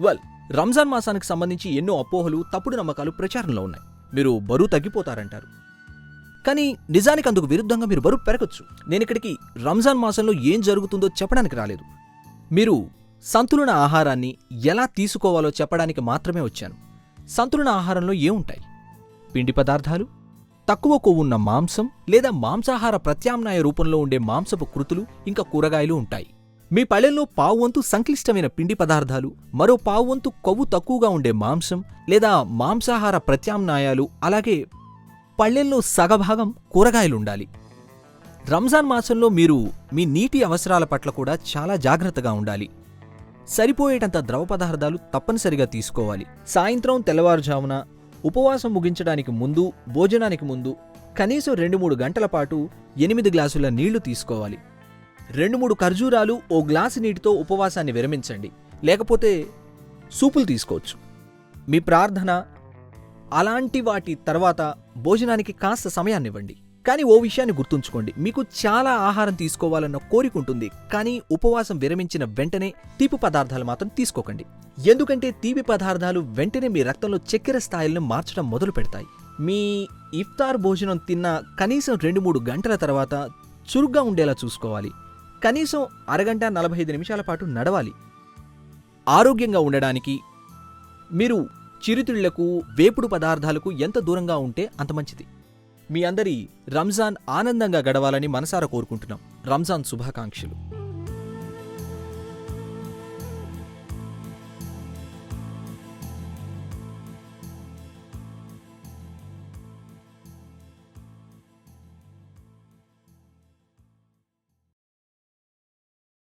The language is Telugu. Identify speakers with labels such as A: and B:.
A: వెల్ రంజాన్ మాసానికి సంబంధించి ఎన్నో అపోహలు తప్పుడు నమ్మకాలు ప్రచారంలో ఉన్నాయి. మీరు బరువు తగ్గిపోతారంటారు. కానీ నిజానికి అందుకు విరుద్ధంగా మీరు బరువు పెరగచ్చు. నేను ఇక్కడికి రంజాన్ మాసంలో ఏం జరుగుతుందో చెప్పడానికి రాలేదు. మీరు సంతులన ఆహారాన్ని ఎలా తీసుకోవాలో చెప్పడానికి మాత్రమే వచ్చాను. సంతులన ఆహారంలో ఏముంటాయి? పిండి పదార్థాలు? తక్కువ కొవ్వున్న మాంసం? లేదా మాంసాహార ప్రత్యామ్నాయ రూపంలో ఉండే మాంసపు కృతులు? ఇంకా కూరగాయలు ఉంటాయి. మీ పళ్ళెల్లో పావువంతు సంక్లిష్టమైన పిండి పదార్థాలు మరో పావువంతు కొవ్వు తక్కువగా ఉండే మాంసం లేదా మాంసాహార ప్రత్యామ్నాయాలు అలాగే పళ్ళెల్లో సగభాగం కూరగాయలుండాలి. రంజాన్ మాసంలో మీరు మీ నీటి అవసరాల పట్ల కూడా చాలా జాగ్రత్తగా ఉండాలి. సరిపోయేటంత ద్రవ పదార్థాలు తప్పనిసరిగా తీసుకోవాలి. సాయంత్రం తెల్లవారుజామున ఉపవాసం ముగించడానికి ముందు భోజనానికి ముందు కనీసం రెండు మూడు గంటల పాటు ఎనిమిది గ్లాసుల నీళ్ళు తీసుకోవాలి. రెండు మూడు ఖర్జూరాలు ఓ గ్లాసు నీటితో ఉపవాసాన్ని విరమించండి. లేకపోతే సూపులు తీసుకోవచ్చు. మీ ప్రార్థన అలాంటి వాటి తర్వాత భోజనానికి కాస్త సమయాన్నివ్వండి. కానీ ఓ విషయాన్ని గుర్తుంచుకోండి. మీకు చాలా ఆహారం తీసుకోవాలన్న కోరిక ఉంటుంది. కానీ ఉపవాసం విరమించిన వెంటనే తీపి పదార్థాలు మాత్రం తీసుకోకండి. ఎందుకంటే తీపి పదార్థాలు వెంటనే మీ రక్తంలో చక్కెర స్థాయిలను మార్చడం మొదలు పెడతాయి. మీ ఇఫ్తార్ భోజనం తిన్న కనీసం రెండు మూడు గంటల తర్వాత చురుగ్గా ఉండేలా చూసుకోవాలి. కనీసం అరగంట నలభై ఐదు నిమిషాల పాటు నడవాలి. ఆరోగ్యంగా ఉండడానికి మీరు చిరుతిళ్ళకు వేపుడు పదార్థాలకు ఎంత దూరంగా ఉంటే అంత మంచిది. మీ అందరి రంజాన్ ఆనందంగా గడవాలని మనసారా కోరుకుంటున్నాం. రంజాన్ శుభాకాంక్షలు.